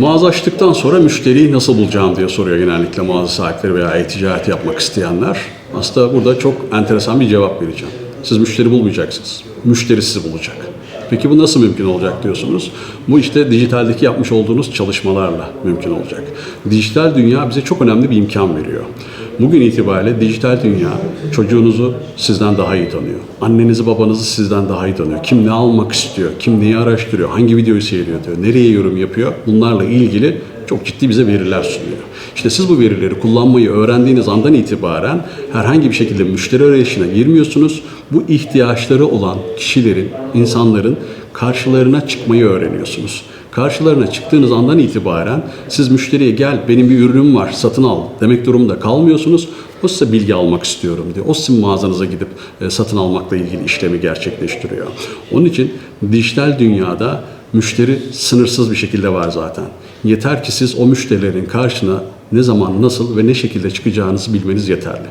Mağaza açtıktan sonra müşteriyi nasıl bulacağım diye soruyor genellikle mağaza sahipleri veya e-ticaret yapmak isteyenler. Aslında burada çok enteresan bir cevap vereceğim. Siz müşteri bulmayacaksınız. Müşteri sizi bulacak. Peki bu nasıl mümkün olacak diyorsunuz? Bu işte dijitaldeki yapmış olduğunuz çalışmalarla mümkün olacak. Dijital dünya bize çok önemli bir imkan veriyor. Bugün itibariyle dijital dünya çocuğunuzu sizden daha iyi tanıyor. Annenizi babanızı sizden daha iyi tanıyor. Kim ne almak istiyor, kim neyi araştırıyor, hangi videoyu seyrediyor, nereye yorum yapıyor bunlarla ilgili çok ciddi bize veriler sunuyor. İşte siz bu verileri kullanmayı öğrendiğiniz andan itibaren herhangi bir şekilde müşteri arayışına girmiyorsunuz. Bu ihtiyaçları olan kişilerin, insanların karşılarına çıkmayı öğreniyorsunuz. Karşılarına çıktığınız andan itibaren siz müşteriye gel benim bir ürünüm var satın al demek durumunda kalmıyorsunuz. O size bilgi almak istiyorum diyor. O sizin mağazanıza gidip e, satın almakla ilgili işlemi gerçekleştiriyor. Onun için dijital dünyada müşteri sınırsız bir şekilde var zaten. Yeter ki siz o müşterilerin karşına ne zaman, nasıl ve ne şekilde çıkacağınızı bilmeniz yeterli.